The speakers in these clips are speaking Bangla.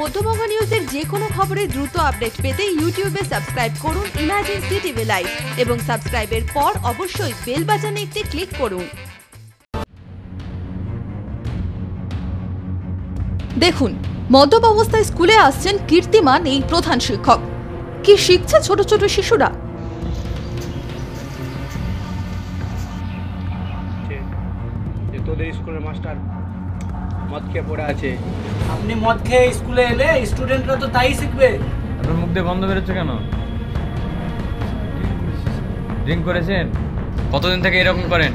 মধ্যবঙ্গ নিউজের যে কোনো খবরের দ্রুত আপডেট পেতে ইউটিউবে সাবস্ক্রাইব করুন ইমার্জেন্সি টিভি লাইভ এবং সাবস্ক্রাইবের পর অবশ্যই বেল বাটনে একটি ক্লিক করুন। দেখুন মদ্যপ অবস্থায় স্কুলে আসছেন কীর্তিমান এই প্রধান শিক্ষক। কি শিখছে ছোট ছোট শিশুরা? তোদের স্কুলের মাস্টার মদ খেয়ে পড়ে আছে। আপনি মদ খেয়ে স্কুলে এলে স্টুডেন্টরা তো তাই শিখবে। আপনার মুখ দিয়ে বন্ধ বেরোচ্ছে কেন? ড্রিঙ্ক করেছেন? কতদিন থেকে এরকম করেন?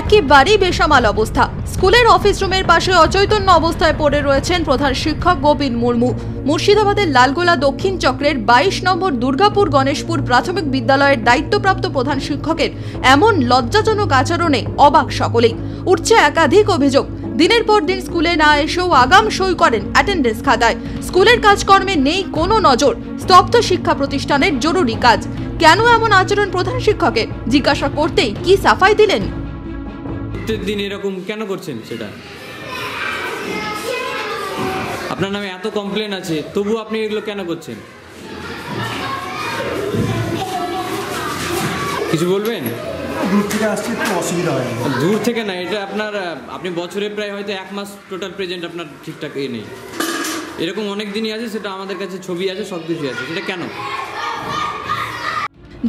একেবারেই বেসামাল অবস্থা। স্কুলের অফিস রুমের পাশে অচৈতন্য অবস্থায় পড়ে রয়েছেন প্রধান শিক্ষক গোবিন মুর্মু। মুর্শিদাবাদের লালগোলা দক্ষিণ চক্রের বাইশ নম্বর দুর্গাপুর গণেশপুর প্রাথমিক বিদ্যালয়ের দায়িত্বপ্রাপ্ত প্রধান শিক্ষকের এমন লজ্জাজনক আচরণে অবাক সকলেই। উঠছে একাধিক অভিযোগ। দিনের পর দিন স্কুলে না এসেও আগাম সই করেন অ্যাটেন্ডেন্স খাতায়। স্কুলের কাজকর্মে নেই কোনো নজর। স্তব্ধ শিক্ষা প্রতিষ্ঠানের জরুরি কাজ। কেন এমন আচরণ প্রধান শিক্ষকে জিজ্ঞাসা করতেই কি সাফাই দিলেন? প্রত্যেক দিন এরকম কেন করছেন সেটা? আপনার নামে এত কমপ্লেন আছে, তবু আপনি এগুলো কেন করছেন? কিছু বলবেন? দূর থেকে আসছে একটু অসুবিধা হয় দূর থেকে না এটা আপনার আপনি বছরে প্রায় হয়তো এক মাস টোটাল প্রেজেন্ট আপনার ঠিকঠাক এ নেই। এরকম অনেক দিনই আছে সেটা আমাদের কাছে ছবি আছে সব কিছু আছে। সেটা কেন?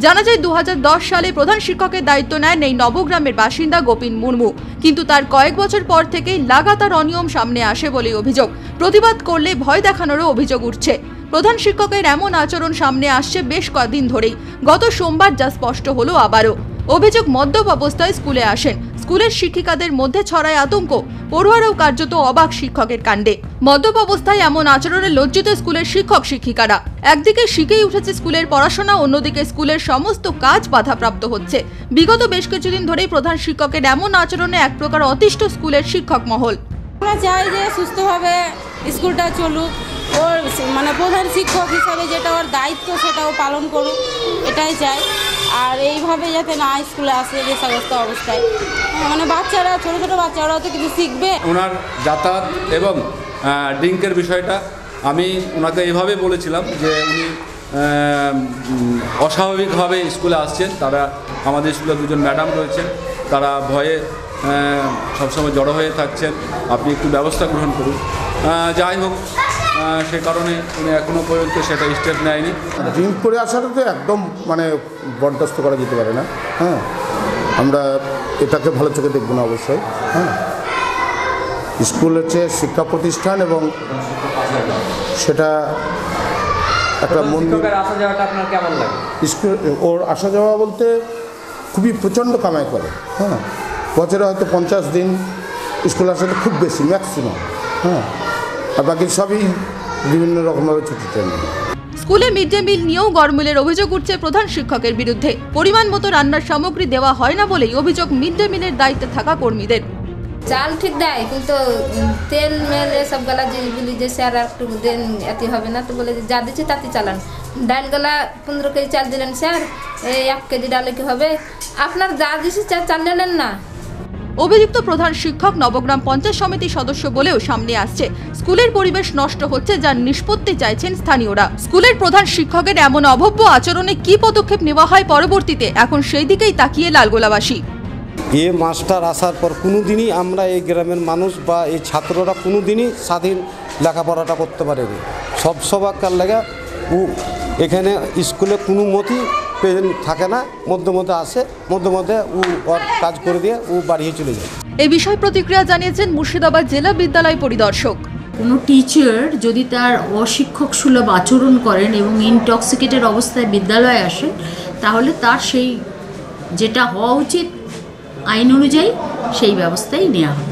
জানা যায় দু হাজার দশ সালে প্রধান শিক্ষকের দায়িত্ব নেন এই নবগ্রামের বাসিন্দা গোপিন মুর্মু। কিন্তু তার কয়েক বছর পর থেকেই লাগাতার অনিয়ম সামনে আসে বলে অভিযোগ। প্রতিবাদ করলে ভয় দেখানোরও অভিযোগ উঠছে। প্রধান শিক্ষকের এমন আচরণ সামনে আসছে বেশ কদিন ধরেই। গত সোমবার যা স্পষ্ট হলো আবারও। অভিযোগ মদ্যপ অবস্থায় স্কুলে আসেন। স্কুলের শিক্ষিকাদের মধ্যে ছড়ায় আতঙ্ক। পড়ুয়ারাও কার্যত অবাক শিক্ষকের কাণ্ডে। মদ্যপ অবস্থায় এমন আচরণে লজ্জিত স্কুলের শিক্ষক শিক্ষিকারা। একদিকে শিখেই উঠেছে স্কুলের পড়াশোনা, অন্যদিকে স্কুলের সমস্ত কাজ বাধাপ্রাপ্ত হচ্ছে। বিগত বেশ কিছুদিন ধরেই প্রধান শিক্ষকের এমন আচরণে এক প্রকার অতিষ্ঠ স্কুলের শিক্ষক মহল। আমরা চাই যে সুস্থভাবে স্কুলটা চলুক। ওর মানে প্রধান শিক্ষক হিসাবে যেটা ওর দায়িত্ব সেটাও পালন করুক, এটাই চাই। আর এইভাবে যাতে না স্কুলে আসে নেশাগ্রস্ত অবস্থায়। মানে বাচ্চারা, ছোটো ছোটো বাচ্চারাও তো কিছু শিখবে। ওনার যাতায়াত এবং ড্রিঙ্কের বিষয়টা আমি ওনাকে এভাবে বলেছিলাম যে উনি অস্বাভাবিকভাবে স্কুলে আসছেন। তারা আমাদের স্কুলে দুজন ম্যাডাম রয়েছেন। তারা ভয়ে সবসময় জড়ো হয়ে থাকছেন। আপনি একটু ব্যবস্থা গ্রহণ করুন। যাই হোক সে কারণে উনি এখনও পর্যন্ত সেটা স্টেপ নেয়নি। ড্রিঙ্ক করে আসাটা তো একদম মানে বরদাস্ত করা যেতে পারে না। হ্যাঁ? আমরা এটাকে ভালো চোখে দেখব না অবশ্যই। হ্যাঁ? স্কুল হচ্ছে শিক্ষা প্রতিষ্ঠান এবং সেটা একটা মন্দির স্কুল ওর আসা যাওয়া বলতে খুবই প্রচণ্ড কামাই করে। হ্যাঁ? বছরে হয়তো পঞ্চাশ দিন স্কুল আসাটা খুব বেশি ম্যাক্সিমাম। হ্যাঁ? আর বাকি সবই বিভিন্ন রকমভাবে ছুটিতে স্কুলে মিড ডে মিল নিয়েও গরমিলের অভিযোগ উঠছে প্রধান শিক্ষকের বিরুদ্ধে। পরিমাণ মতো রান্নার সামগ্রী দেওয়া হয় না বলেই অভিযোগ মিড ডে মিলের দায়িত্বে থাকা কর্মীদের। চাল ঠিক দেয় কিন্তু তেল মেল এসব গলা যে বলি যে স্যার আর একটু দেন এতে হবে না তো বলে যে যা দিচ্ছে তাতে চালান। ডাল গলা পনেরো কেজি চাল দিলেন স্যার এই এক কেজি ডালে কি হবে? আপনার যা দিচ্ছে চা চাল নেন না? অভিযুক্ত প্রধান শিক্ষক নবগ্রাম পঞ্চায়েত সমিতির সদস্য বলেও সামনে আসছে। স্কুলের পরিবেশ নষ্ট হচ্ছে যার নিষ্পত্তি চাইছেন স্থানীয়রা। স্কুলের প্রধান শিক্ষকের এমন অভব্য আচরণে কি পদক্ষেপ নেওয়া হয় পরবর্তীতে? এখন সেই দিকেই তাকিয়ে লালগোলাবাসী। এ মাস্টার আসার পর কোনো দিনই আমরা এই গ্রামের মানুষ বা এই ছাত্ররা কোনো দিনই স্বাধীন লেখাপড়াটা করতে পারেনি। সব সবাকার লেগে এখানে স্কুলে কোনো মতেই প্রেজেন্ট থাকে না মধ্যে মধ্যে আসে মধ্যে মধ্যে ও ওর কাজ করে দিয়ে ও বাড়িয়ে চলে যায়। এই বিষয়ে প্রতিক্রিয়া জানিয়েছেন মুর্শিদাবাদ জেলা বিদ্যালয় পরিদর্শক। কোনো টিচার যদি তার অশিক্ষক সুলভ আচরণ করেন এবং ইনটক্সিকেটেড অবস্থায় বিদ্যালয়ে আসেন তাহলে তার সেই যেটা হওয়া উচিত আইন অনুযায়ী সেই ব্যবস্থাই নেওয়া হবে।